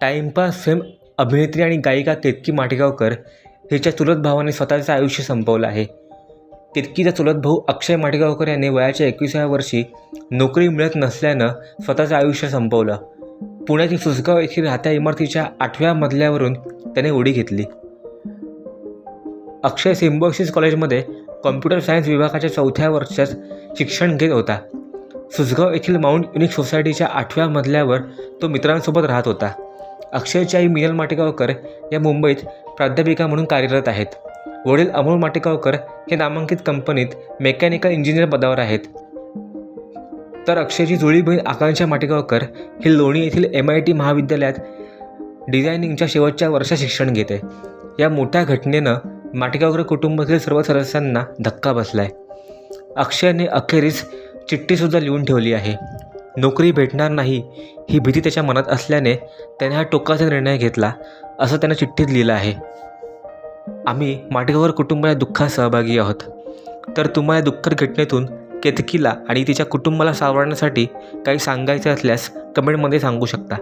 Timepass fame अभिनेत्री आणि गायिका केतकी माटेगावकर हिच्या चुलत भावाने स्वतःचं आयुष्य संपवलं आहे. केतकीचा चुलत भाऊ अक्षय माटेगावकर याने वयाच्या एकविसाव्या वर्षी नोकरी मिळत नसल्यानं स्वतःचं आयुष्य संपवलं. पुण्यातील सुसगाव येथील राहत्या इमारतीच्या आठव्या मजल्यावरून त्याने उडी घेतली. अक्षय सिम्बॉसिस कॉलेजमध्ये कॉम्प्युटर सायन्स विभागाच्या चौथ्या वर्षात शिक्षण घेत होता. सुसगाव येथील माउंट युनिक सोसायटीच्या आठव्या मजल्यावर तो मित्रांसोबत राहत होता. अक्षयची आई मिनल माटेगावकर या मुंबईत प्राध्यापिका म्हणून कार्यरत आहेत. वडील अमोल माटेगावकर हे नामांकित कंपनीत मेकॅनिकल इंजिनियर पदावर आहेत. तर अक्षयची जुळी बहीण आकांक्षा माटेगावकर ही लोणी येथील एम आय टी महाविद्यालयात डिझायनिंगच्या शेवटच्या वर्षात शिक्षण घेते. या मोठ्या घटनेनं माटेगावकर कुटुंबातील सर्व सदस्यांना धक्का बसलाय. अक्षयने अखेरीस चिठ्ठीसुद्धा लिहून ठेवली आहे. नोकरी भेटणार नाही ही भीती त्याच्या मनात असल्याने त्याने हा टोकाचा निर्णय घेतला असं त्यानं चिठ्ठीत लिहिलं आहे. आम्ही माटेगावर कुटुंबाच्या दुःखात सहभागी आहोत. तर तुम्हाला दुःखद घटनेतून केतकीला आणि तिच्या कुटुंबाला सावरण्यासाठी काही सांगायचं असल्यास कमेंटमध्ये सांगू शकता.